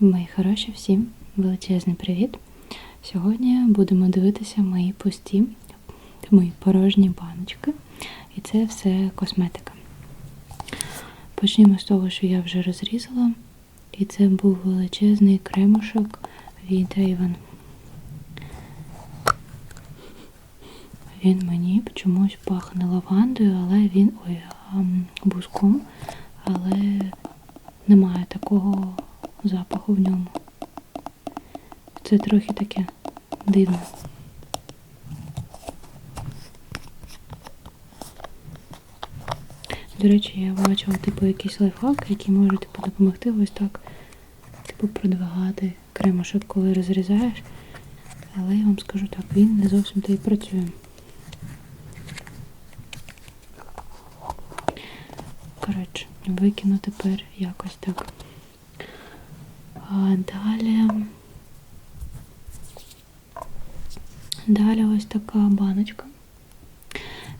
Мої хороші, всім величезний привіт! Сьогодні будемо дивитися мої пусті, мої порожні баночки. І це все косметика. Почнімо з того, що я вже розрізала. І це був величезний кремушок від Avon. Він мені чомусь пахне лавандою, але він ой, буском, але немає такого запаху в ньому. Це трохи таке дивно. До речі, я бачила типу якийсь лайфхак, який може типу, допомогти ось так типу продвигати кремушок, коли розрізаєш. Але я вам скажу так, він не зовсім то і працює. Коротше, викину тепер якось так. Далі. Далі ось така баночка.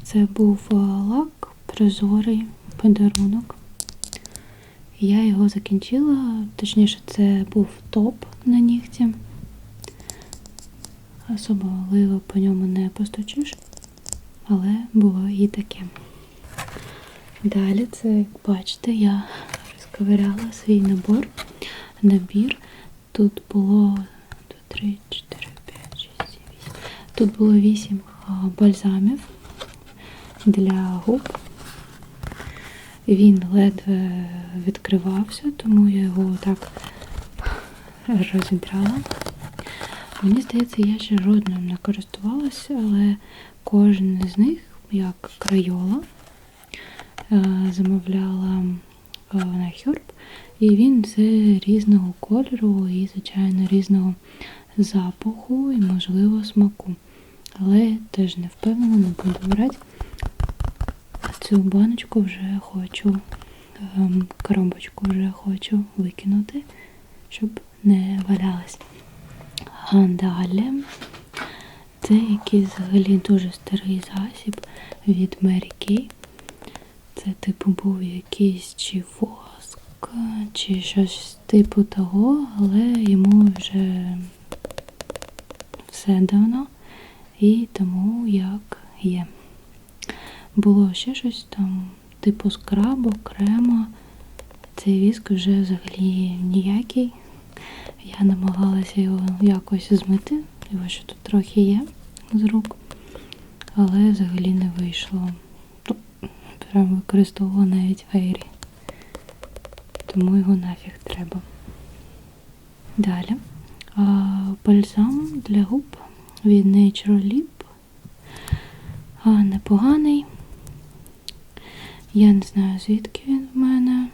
Це був лак, прозорий подарунок. Я його закінчила, точніше, це був топ на нігті. Особливо по ньому не постучиш, але було і таке. Далі це, як бачите, я розковиряла свій набор. Набір. Тут було 3, 4, 5, 6, 7, 8. Тут було 8 бальзамів для губ. Він ледве відкривався, тому я його так розібрала. Мені здається, я ще жодним не користувалася, але кожен з них, як крайола, замовляла на Хюрб, і він з різного кольору і, звичайно, різного запаху і, можливо, смаку. Але теж не впевнена, не буду брати. Цю баночку вже хочу, ем, коробочку вже хочу викинути, щоб не валялась. А далі це якийсь взагалі дуже старий засіб від Mary Kay. Це, типу, був якийсь чи воск, чи щось типу того, але йому вже все давно і тому як є. Було ще щось там, типу скрабу, крема. Цей віск вже взагалі ніякий. Я намагалася його якось змити, його ще тут трохи є з рук, але взагалі не вийшло. Прям використовувала навіть фейрі. Тому його нафіг треба. Далі. Бальзам для губ від Natural Lip. А, непоганий. Я не знаю, звідки він в мене.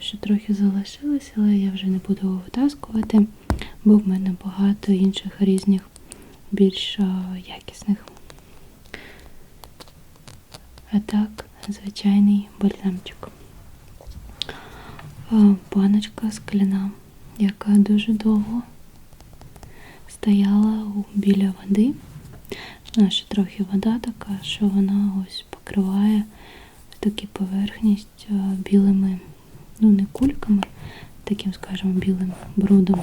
Ще трохи залишилось, але я вже не буду його витаскувати, бо в мене багато інших різних більш якісних. А так, звичайний бальзамчик. Баночка скляна, яка дуже довго стояла біля води. Вона ще трохи вода така, що вона ось покриває таку поверхність білими, ну не кульками, таким, скажімо, білим брудом.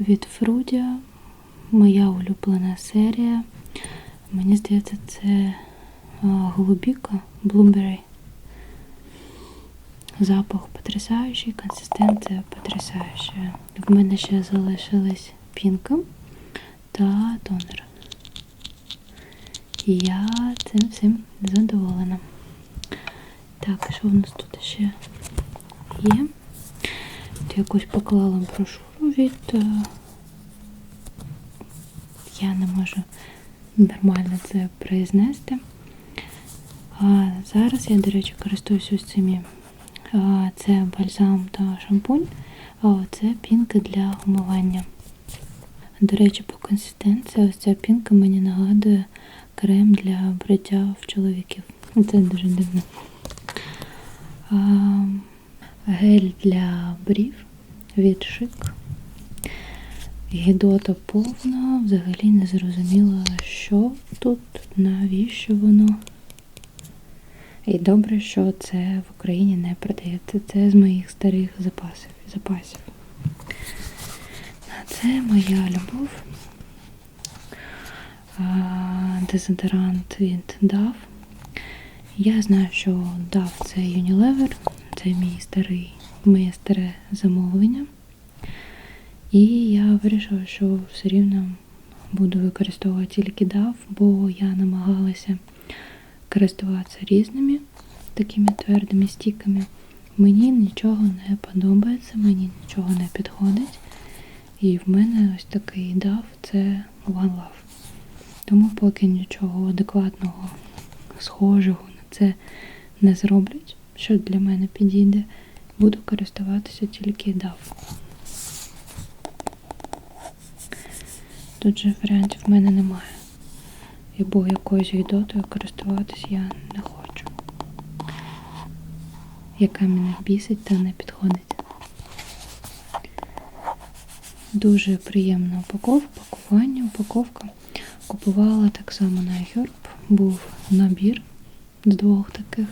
Від Фрудя моя улюблена серія. Мені здається, це голубіка Bloomberry. Запах потрясаючий, консистенція потрясаюча. В мене ще залишились пінка та тонер. Я цим всім задоволена. Так, що в нас тут ще є? Тут якусь поклала брошуру від. Я не можу нормально це произнести. А Зараз я, до речі, користуюся ось цими. Це бальзам та шампунь, а це пінка для умивання. До речі, по консистенції ось ця пінка мені нагадує крем для бриття в чоловіків. Це дуже дивно. А, Гель для брів від шик. Гідота повна, взагалі не зрозуміла, що тут, навіщо воно. І добре, що це в Україні не продається. Це з моїх старих запасів. запасів. Це моя любов. Дезодорант від DAF. Я знаю, що DAF це Unilever, це мій старий, моє старе замовлення. І я вирішила, що все рівно буду використовувати тільки DAF, бо я намагалася користуватися різними такими твердими стіками. Мені нічого не подобається, мені нічого не підходить. І в мене ось такий DAF це One Love. Тому поки нічого адекватного, схожого на це не зроблять, що для мене підійде, буду користуватися тільки DAF. Тут же варіантів в мене немає. Або якоюсь гідотою користуватись я не хочу. Яка мене бісить та не підходить. Дуже приємна упаковка, пакування, упаковка. Купувала так само на iHerb. Був набір з двох таких.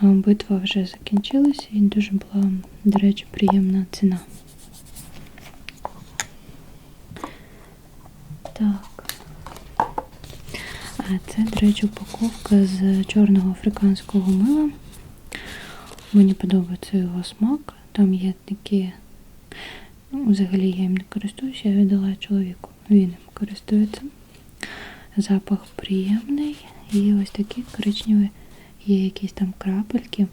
Битва вже закінчилася і дуже була, до речі, приємна ціна. Так. Це, до речі, упаковка з чорного африканського мила. Мені подобається його смак. Там є такі. Ну, взагалі я їм не користуюся, я віддала чоловіку. Він їм користується. Запах приємний. І ось такі коричневі є якісь там крапельки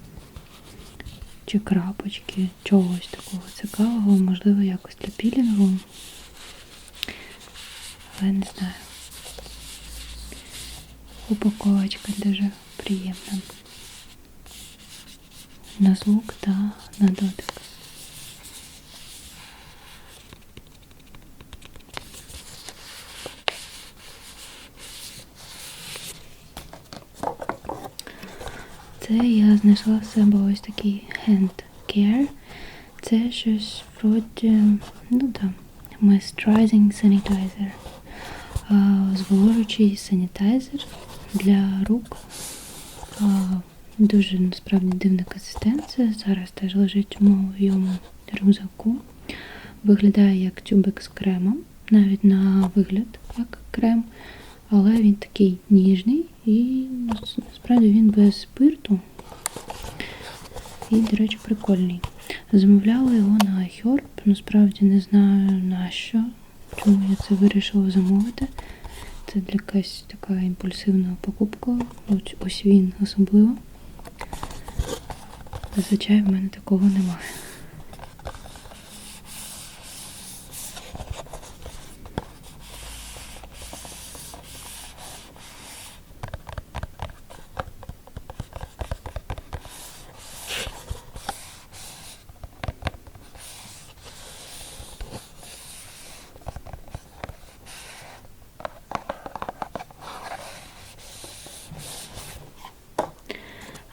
чи крапочки, чогось такого цікавого, можливо, якось для пілінгу. Але не знаю. Упаковочка дуже приємна. На звук та на дотик. Це я знайшла в себе ось такий hand care. Це щось вроді, ну так, moisturizing sanitizer. А, санітайзер для рук. Дуже насправді дивна консистенція. Зараз теж лежить в моєму рюкзаку. Виглядає як тюбик з кремом, навіть на вигляд як крем, але він такий ніжний і насправді він без спирту. І, до речі, прикольний. Замовляла його на iHerb, насправді не знаю на що, чому я це вирішила замовити. Це для якась така імпульсивна покупка. Ось, він особливо. Зазвичай в мене такого немає.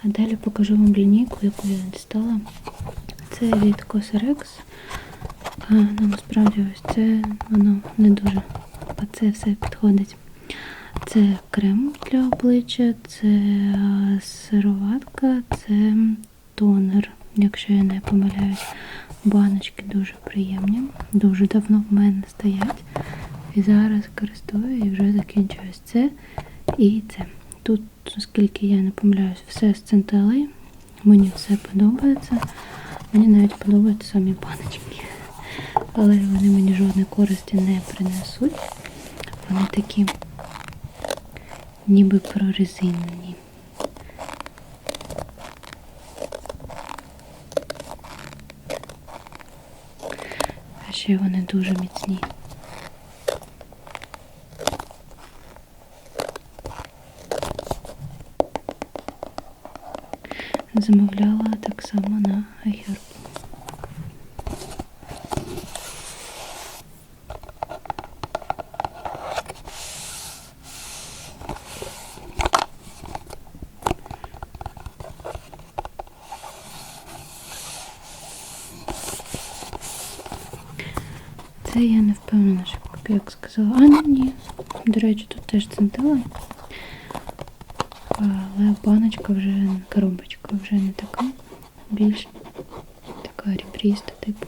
А далі покажу вам лінійку, яку я дістала. Це від Cosrx. А, ну, насправді ось це воно не дуже. А це все підходить. Це крем для обличчя, це сироватка, це тонер, якщо я не помиляюсь. Баночки дуже приємні. Дуже давно в мене стоять. І зараз користую і вже закінчуюсь це і це. Тут, оскільки я не помиляюсь, все з центелей. Мені все подобається. Мені навіть подобаються самі баночки. Але вони мені жодної користі не принесуть. Вони такі ніби прорезинені. А ще вони дуже міцні. Замовляла так само на iHerb. Це я не впевнена, що як сказала. А, ні. До речі, тут теж центила. Але баночка вже коробочка вже не така, більш така ребріста, типу.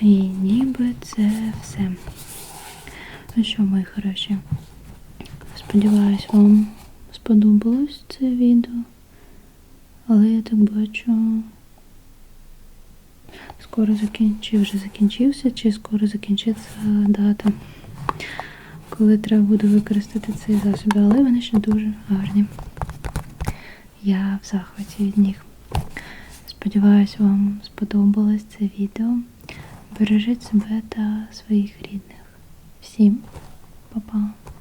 І ніби це все. Ну що, мої хороші? Сподіваюсь, вам сподобалось це відео. Але я так бачу. Скоро закінчив, вже закінчився, чи скоро закінчиться дата, коли треба буде використати цей засіб. Але вони ще дуже гарні. Я в захваті від них. Сподіваюсь, вам сподобалось це відео. Бережіть себе та своїх рідних. Всім па-па!